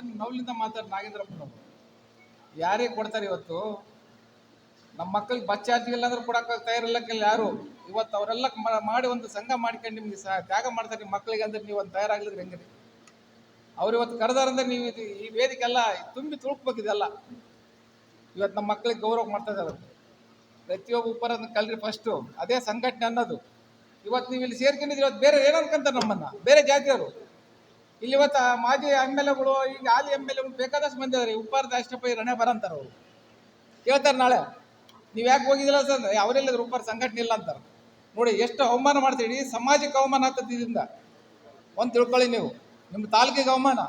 ಮಾತನ್ನು ನೋವಿನಿಂದ ಮಾತಾಡಿ ನಾಗೇಂದ್ರಪ್ಪನವರು ಯಾರಿಗೆ ಕೊಡ್ತಾರೆ ಇವತ್ತು, ನಮ್ಮ ಮಕ್ಕಳಿಗೆ ಬಸ್ ಇಲ್ಲಾಂದ್ರೆ ಕೊಡಕ್ಕೆ ತಯಾರಿಲ್ಲಕ್ಕಿಲ್ಲ ಯಾರು? ಇವತ್ತು ಅವರೆಲ್ಲ ಮಾಡಿ ಒಂದು ಸಂಘ ಮಾಡ್ಕೊಂಡು ನಿಮ್ಗೆ ಸಹ ತ್ಯಾಗ ಮಾಡ್ತಾರೆ ನಿಮ್ಮ ಮಕ್ಕಳಿಗೆ ಅಂದ್ರೆ ನೀವು ಒಂದು ತಯಾರಾಗ್ಲಿದ್ರೆ ಹೆಂಗ್ರಿ? ಅವ್ರು ಇವತ್ತು ಕರೆದಾರಂದ್ರೆ ನೀವು ಇದು ಈ ವೇದಿಕೆ ಎಲ್ಲ ತುಂಬಿ ತುಳುಕ್ಬೇಕಿದೆಲ್ಲ ಇವತ್ತು ನಮ್ಮ ಮಕ್ಕಳಿಗೆ ಗೌರವ ಮಾಡ್ತಾ ಇದ್ದಾರೆ. ಪ್ರತಿಯೊಬ್ಬ ಉಪ್ಪರ ಕಲ್ರಿ ಫಸ್ಟು ಅದೇ ಸಂಘಟನೆ ಅನ್ನೋದು. ಇವತ್ತು ನೀವು ಇಲ್ಲಿ ಸೇರ್ಕೊಂಡಿದ್ರೆ ಇವತ್ತು ಬೇರೆ ಏನು ಅನ್ಕೊಂತಾರೆ ನಮ್ಮನ್ನ? ಬೇರೆ ಜಾತಿಯವರು. ಇಲ್ಲಿ ಇವತ್ತು ಮಾಜಿ ಎಂ ಎಲ್ ಎಗಳು ಈಗ ಹಾಲಿ ಎಂ ಎಲ್ ಎಗಳು ಬೇಕಾದಷ್ಟು ಮಂದಿ ಅದಾರೆ. ಉಪ್ಪಾರದ ಅಷ್ಟಪ್ಪ ರಣೆ ಬರಂತಾರ ಅವರು. ಕೇಳ್ತಾರೆ ನಾಳೆ. ನೀವು ಯಾಕೆ ಹೋಗಿದಿಲ್ಲ ಸರ್ ಅವರೆಲ್ಲಿದ್ರು ಉಪ್ಪಾರ ಸಂಘಟನೆ ಇಲ್ಲ ಅಂತಾರೆ. ನೋಡಿ, ಎಷ್ಟು ಅವಮಾನ ಮಾಡ್ತೀರಿ? ಸಮಾಜಕ್ಕೆ ಅವಮಾನ ಆಗ್ತದೆ ಇದರಿಂದ. ಒಂದು ತಿಳ್ಕೊಳ್ಳಿ ನೀವು. ನಿಮ್ಮ ತಾಲೂಕಿಗೆ ಅವಮಾನ.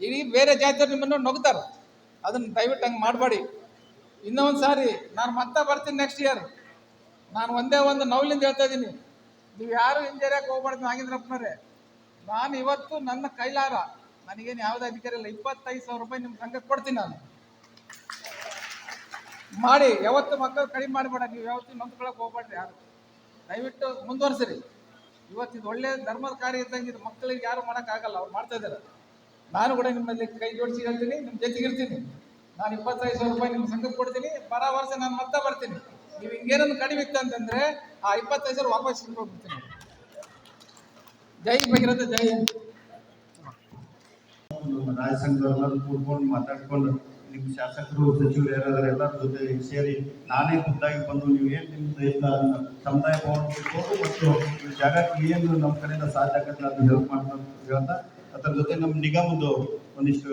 ಇಡೀ ಬೇರೆ ಜಾತಿಯವ್ರು ನಿಮ್ಮನ್ನು ನಗ್ತಾರೆ. ಅದನ್ನು ದಯವಿಟ್ಟು ಹಂಗೆ ಮಾಡಬೇಡಿ. ಇನ್ನೊಂದು ಸಾರಿ, ನಾನು ಮತ್ತೆ ಬರ್ತೀನಿ ನೆಕ್ಸ್ಟ್ ಇಯರ್ ನಾನು ಒಂದೇ ಒಂದು ನೌಲಿಂದ ಹೇಳ್ತಾ ಇದ್ದೀನಿ. ನೀವು ಯಾರು ಹಿಂಜರಿಯಕ್ಕೆ ಹೋಗ್ಬಾರ್ದು ನಾಗೇಂದ್ರಪ್ಪನವರೇ ನಾನು ಇವತ್ತು ನನ್ನ ಕೈಲಾರ, ನನಗೇನು ಯಾವುದೇ ಅಧಿಕಾರ ಇಲ್ಲ, ಇಪ್ಪತ್ತೈದು ಸಾವಿರ ರೂಪಾಯಿ ನಿಮ್ಮ ಸಂಘಕ್ಕೆ ಕೊಡ್ತೀನಿ ನಾನು. ಮಾಡಿ, ಯಾವತ್ತು ಮಕ್ಕಳು ಕಡಿಮೆ ಮಾಡಬೇಡ, ನೀವು ಯಾವತ್ತು ನೊಂದ್ಕೊಳಕ್ಕೆ ಹೋಗ್ಬೇಡ್ರಿ ಯಾರು. ದಯವಿಟ್ಟು ಮುಂದುವರ್ಸಿರಿ. ಇವತ್ತು ಇದು ಒಳ್ಳೆ ಧರ್ಮದ ಕಾರ್ಯ ಇದ್ದಂಗೆ ಇದು ಮಕ್ಕಳಿಗೆ ಯಾರು ಮಾಡೋಕ್ಕಾಗಲ್ಲ ಅವ್ರು ಮಾಡ್ತಾ ಇದ್ದಾರೆ ನಾನು ಕೂಡ ನಿಮ್ಮಲ್ಲಿ ಕೈ ಜೋಡಿಸಿ ಹೇಳ್ತೀನಿ ನಿಮ್ಮ ಜೊತೆಗೆ ಇರ್ತೀನಿ. ನಾನು ಇಪ್ಪತ್ತೈದು ಸಾವಿರ ರೂಪಾಯಿ ನಿಮ್ಮ ಸಂಘಕ್ಕೆ ಕೊಡ್ತೀನಿ ಬರೋ ನಾನು ಮತ್ತೆ ಬರ್ತೀನಿ. ನೀವು ಹಿಂಗೇನನ್ನು ಕಡಿಮೆ ಇತ್ತು ಅಂತಂದ್ರೆ ಆ ಇಪ್ಪತ್ತೈದು ಸಾವಿರ ವಾಪಸ್ ಹೋಗ್ಬಿಡ್ತೀನಿ. ಜೈ ಭಗೀರಥ, ಜೈ. ರಾಜ್ಯ ಸಂಘದವ್ರೆಲ್ಲರೂ ಕೂತ್ಕೊಂಡು ಮಾತಾಡ್ಕೊಂಡು ನಿಮ್ಮ ಶಾಸಕರು, ಸಚಿವರು ಯಾರಾದ್ರೆ ಎಲ್ಲರ ಜೊತೆ ಸೇರಿ ನಾನೇ ಖುದ್ದಾಗಿ ಬಂದು ನೀವು ಏನು ನಿಮ್ಮ ಎಲ್ಲ ಸಮುದಾಯ ಭವನ ಮತ್ತು ಜಾಗಕ್ಕೆ ಏನು ನಮ್ಮ ಕಡೆಯಿಂದ ಸಾಧ್ಯ ಆಗತ್ತೆ ಅದನ್ನ ಹೆಲ್ಪ್ ಮಾಡ್ತಾ ಹೇಳ್ತಾ ಅದರ ಜೊತೆ ನಮ್ಮ ನಿಗಮದ್ದು ಒಂದಿಷ್ಟು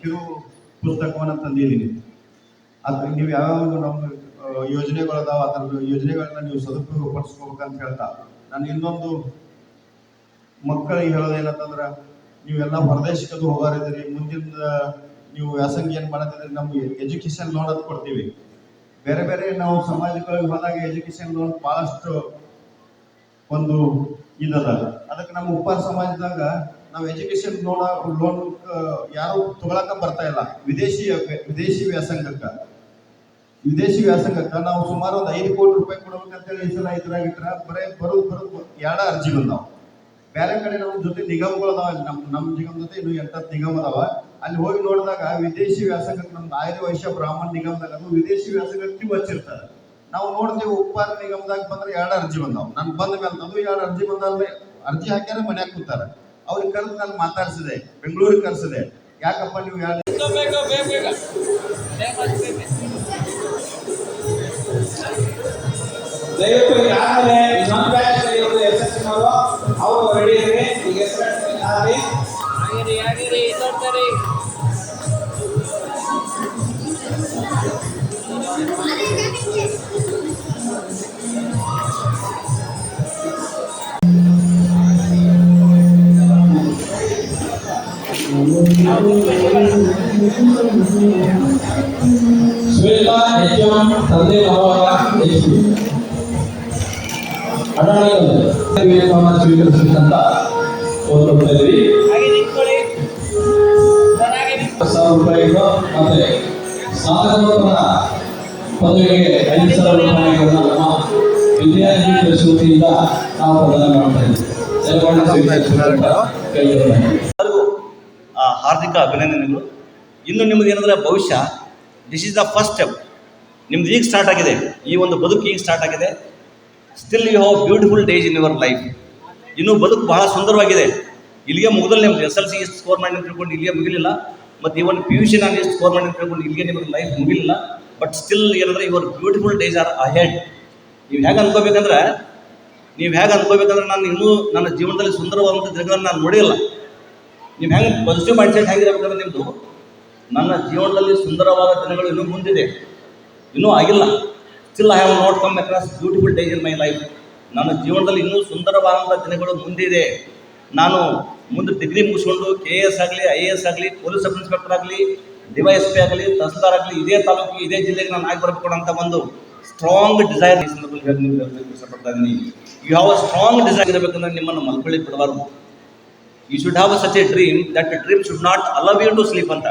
ಕಿರು ಪುಸ್ತಕವನ್ನು ತಂದಿದ್ದೀನಿ. ಅದ್ರ ನೀವು ಯಾವ್ಯಾವ ನಮ್ಮ ಯೋಜನೆಗಳದಾವ ಅದರ ಯೋಜನೆಗಳನ್ನ ನೀವು ಸದುಪಯೋಗ ಪಡಿಸ್ಕೋಬೇಕಂತ ಹೇಳ್ತಾ, ನಾನು ಇನ್ನೊಂದು ಮಕ್ಕಳಿಗೆ ಹೇಳೋದೇನಂತಂದ್ರೆ ನೀವೆಲ್ಲ ಹೊರದೇಶಕ್ಕದು ಹೋಗಾರಿದ್ರಿ ಮುಂದಿನ, ನೀವು ವ್ಯಾಸಂಗ ಏನು ಮಾಡತ್ತಿದ್ರಿ ನಮ್ಗೆ ಎಜುಕೇಶನ್ ಲೋನ್ ಅದು ಕೊಡ್ತೀವಿ. ಬೇರೆ ಬೇರೆ ನಾವು ಸಮಾಜಗಳಿಗೆ ಹೋದಾಗ ಎಜುಕೇಶನ್ ಲೋನ್ ಭಾಳಷ್ಟು ಒಂದು ಇದದ. ಅದಕ್ಕೆ ನಮ್ಮ ಉಪ ಸಮಾಜದಾಗ ನಾವು ಎಜುಕೇಶನ್ ಲೋನ್ ಲೋನ್ ಯಾರು ತಗೊಳಕ ಬರ್ತಾ ಇಲ್ಲ. ವಿದೇಶಿ ವಿದೇಶಿ ವ್ಯಾಸಂಗಕ್ಕೆ. ವಿದೇಶಿ ವ್ಯಾಸಂಗಕ್ಕೆ ನಾವು ಸುಮಾರು ಒಂದು ಐದು ಕೋಟಿ ರೂಪಾಯಿ ಕೊಡ್ಬೇಕಂತೇಳಿ ಈ ಸಲ ಇದ್ರಾಗಿಟ್ರ ಬರೇ ಬರೋದು ಬರೋದು ಎರಡ ಅರ್ಜಿ ಬಂದಾವ ಬೇರೆ ಕಡೆ ನಮ್ಮ ಜೊತೆ ನಿಗಮಗಳು ಅದಾವ ಅಲ್ಲಿ, ನಮ್ಮ ನಮ್ಮ ನಿಗಮ ಜೊತೆ ಇನ್ನು ಎಂಟತ್ತು ನಿಗಮ ಅದಾವ. ಅಲ್ಲಿ ಹೋಗಿ ನೋಡಿದಾಗ ವಿದೇಶಿ ವ್ಯಾಸಂಗಕ್ಕೆ ಆಯುರ್ ವೈಶ್ಯ ಬ್ರಾಹ್ಮಣ ನಿಗಮದಾಗ ಅದು ವಿದೇಶಿ ವ್ಯಾಸಂಗಕ್ಕೆ ಹಚ್ಚಿರ್ತಾರೆ. ನಾವು ನೋಡ್ತೀವಿ ಉಪ್ಪಾರ ನಿಗಮದಾಗ ಬಂದ್ರೆ ಎರಡು ಅರ್ಜಿ ಬಂದಾವ. ನಾನು ಬಂದ ಮೇಲೆ ಅದು ಎರಡು ಅರ್ಜಿ ಬಂದಾದ್ರೆ ಅರ್ಜಿ ಹಾಕ್ಯಾರ ಮನ್ಯಾಗ ಕೂತಾರ. ಅವ್ರಿಗೆ ಕರೆದು ನಾನು ಮಾತಾಡ್ಸಿದೆ ಬೆಂಗಳೂರಿಗೆ ಕರ್ಸಿದೆ. ಯಾಕಪ್ಪ ನೀವು ಎರಡು ದಯವಿಟ್ಟು ಯಾರೇ आओ रेडी है ठीक है सर आगे आगे रे आगे रे इधर तेरे Suela, Echon, Tandela, Echon. ಸ್ವೀಕರಿಸಿದಂತ ಇದ್ದೀವಿ. ಸಾವಿರ ರೂಪಾಯಿಗಳು ಮತ್ತೆ ಸ್ನಾತಕೋತ್ತರ ಪದವಿಗೆ ಐದು ಸಾವಿರ ರೂಪಾಯಿಗಳನ್ನ ನಮ್ಮ ವಿದ್ಯಾರ್ಥಿ ನಾವು ಪ್ರದಾನ ಮಾಡ್ತಾ ಇದ್ದೀವಿ. ಹಾರ್ದಿಕ ಅಭಿನಂದನೆಗಳು. ಇನ್ನು ನಿಮ್ಮದು ಏನಂದರೆ ಭವಿಷ್ಯ this is the first step ನಿಮ್ದು ಈಗ ಸ್ಟಾರ್ಟ್ ಆಗಿದೆ. ಈ ಒಂದು ಬದುಕು ಈಗ ಸ್ಟಾರ್ಟ್ ಆಗಿದೆ. Still you have beautiful days in your life ಇನ್ನೂ ಬದುಕು ಬಹಳ ಸುಂದರವಾಗಿದೆ. ಇಲ್ಲಿಗೆ ಮುಗಿದಲ್ಲಿ ನಿಮ್ಗೆ ಎಸ್ ಎಲ್ ಸಿ ಎಷ್ಟು ಸ್ಕೋರ್ ಮಾಡಿ ತಿಳ್ಕೊಂಡು ಇಲ್ಲಿಗೆ ಮುಗಿಲಿಲ್ಲ. ಮತ್ತು ಇವನ್ ಪಿ ಯು ಸಿ ನಾನು ಎಷ್ಟು ಸ್ಕೋರ್ ಮಾಡಿ ತಿಳ್ಕೊಂಡು ಇಲ್ಲಿಗೆ ನಿಮಗೆ ಲೈಫ್ ಮುಗಿಲಿಲ್ಲ. ಬಟ್ ಸ್ಟಿಲ್ ಏನಂದರೆ your beautiful days are ahead ನೀವು ಹೇಗೆ ಅನ್ಕೋಬೇಕಂದ್ರೆ, ನೀವು ಹೇಗೆ ಅನ್ಕೋಬೇಕಂದ್ರೆ ನಾನು ಇನ್ನೂ ನನ್ನ ಜೀವನದಲ್ಲಿ ಸುಂದರವಾದಂಥ ದಿನಗಳನ್ನು ನಾನು ನೋಡಿಲ್ಲ. ನೀವು ಹೆಂಗೆ ಪಾಸಿಟಿವ್ ಮೈಂಡ್ಸೆಟ್ ಹೇಗಿರಬೇಕಂದ್ರೆ ನಿಮ್ಮದು ನನ್ನ ಜೀವನದಲ್ಲಿ ಸುಂದರವಾದ ದಿನಗಳು ಇನ್ನೂ ಮುಂದಿದೆ. ಇನ್ನೂ ಆಗಿಲ್ಲ. Still I have not come across beautiful days in my life ನನ್ನ ಜೀವನದಲ್ಲಿ ಇನ್ನೂ ಸುಂದರವಾದಂಥ ದಿನಗಳು ಮುಂದಿದೆ. ನಾನು ಮುಂದೆ ಡಿಗ್ರಿ ಮುಗಿಸ್ಕೊಂಡು ಕೆ ಎ ಎಸ್ ಆಗಲಿ ಐ ಎ ಎಸ್ ಆಗಲಿ ಪೊಲೀಸ್ ಸಬ್ ಇನ್ಸ್ಪೆಕ್ಟರ್ ಆಗಲಿ ಡಿ ವೈ ಎಸ್ ಪಿ ಆಗಲಿ, ತಹಸೀಲ್ದಾರ್ ಆಗಲಿ, ಇದೇ ತಾಲೂಕಿಗೆ ಇದೇ ಜಿಲ್ಲೆಗೆ ನಾನು ಆಗಿ ಬರಬೇಕು ಅಂತ ಒಂದು ಸ್ಟ್ರಾಂಗ್ ಡಿಸೈರ್ ಈ ಸಂದರ್ಭದಲ್ಲಿ ನಿಮ್ಗೆ ಇಷ್ಟಪಡ್ತಾ ಇದ್ದೀನಿ. You have a strong desire ಇರಬೇಕಂದ್ರೆ ನಿಮ್ಮನ್ನು ಮಲ್ಕೊಳ್ಳಿ ಬಿಡಬಾರ್ದು. You should have such a dream that dream should not allow you to sleep ಅಂತ.